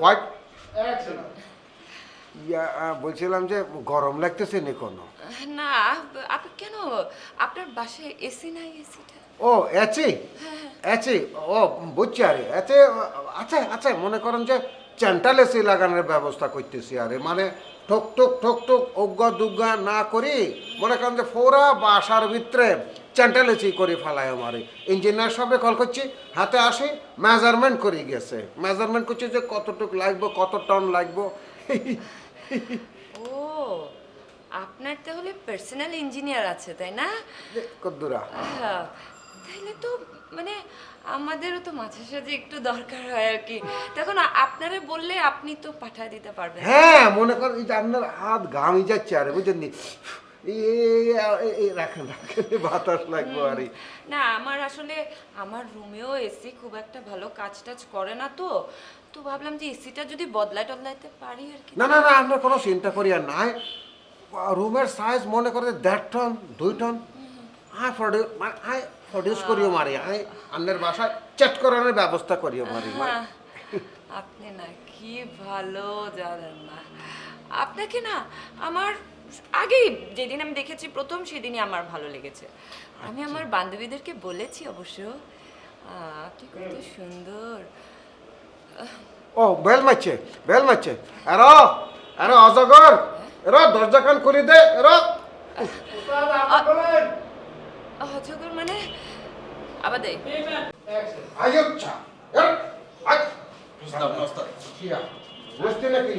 What ইয়া বলছিলাম যে গরম লাগতেছে নি কোনো? না আপনি কেন? আপনার বাসায় এসি নাই এসিটা ও এসি এসি ও বুঝছি আরে এতে আচ্ছা আচ্ছা মনে করেন যে চেন্টাল এসি লাগানোর ব্যবস্থা করতেছি আরে। মানে ঠোক ঠোক ঠোক ঠোক অজ্ঞা দুজ্ঞা না করি মনে করেন যে ফোরা বাসার ভিতরে চেন্টাল এসি করে ফেলায় আমারে। ইঞ্জিনিয়ার সবে কল করছি হাতে আসি মেজারমেন্ট করে গেছে। মেজারমেন্ট করছে যে কতটুক লাগবে কত টন লাগবে। ও আপনার তাহলে পার্সোনাল ইঞ্জিনিয়ার আছে তাই না? কদ্দুরা। তাহলে তো মানে আমাদেরও তো মাঝে সাঝে একটু দরকার হয় আর কি। তখন আপনারে বললে আপনি তো পাঠিয়ে দিতে পারবেন। হ্যাঁ মনে করেন এই যে আপনার হাত ঘামি যাচ্ছে আরে বুঝলেন নি? রাখেন রাখেন বাতাস লাগবে আরে না আমার আসলে আমার রুমেও এসি খুব একটা ভালো কাজ টাজ করে না তো। তো ভাবলাম যে এসিটা যদি বদলাই টদলাইতে পারি আর কি। না না না আপনার কোনো চিন্তা করি আর নাই। রুমের সাইজ মনে করে দেড় টন দুই টন। হ্যাঁ প্রডিউস হ্যাঁ প্রডিউস করিও মারি হ্যাঁ আপনার বাসায় চেট করানোর ব্যবস্থা করিও মারি। আপনি না কি ভালো জানেন না। আপনাকে না আমার আগেই যেদিন আমি দেখেছি প্রথম সেদিনই আমার ভালো লেগেছে। আমি আমার বান্ধবীদেরকে বলেছি অবশ্য। আপনি কত সুন্দর। ও বেল মারছে বেল মারছে। এরো এরো অজগর এরো দরজা খান খুলি দে এরো। অজগর মানে? আবার দেয় বুঝতে না কি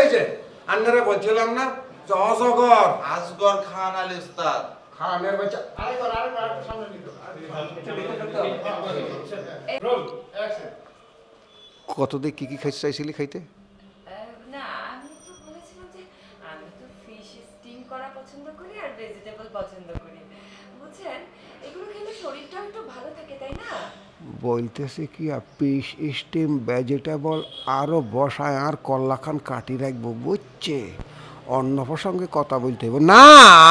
এই যে আন্নারে বলছিলাম না যে অজগর আসগর খান আলী উস্তাদ। খানের বাচ্চা কত দিয়ে কি কি খাইতে চাইছিলি খাইতে? না আমি তো বলেছিলাম যে আমি তো ফিশ স্টিম করা পছন্দ করি আর ভেজিটেবল পছন্দ করি বুঝছেন এগুলো খেলে শরীরটাও একটু ভালো থাকে তাই না বলতেছে কি পিস স্টিম ভেজিটেবল আরও বসায় আর কল্লাখান কাটি রাখব, বুঝছে? অন্য প্রসঙ্গে কথা বলতে হবে না,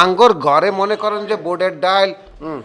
আঙ্গর ঘরে মনে করেন যে বোর্ডের ডাইল, হুম।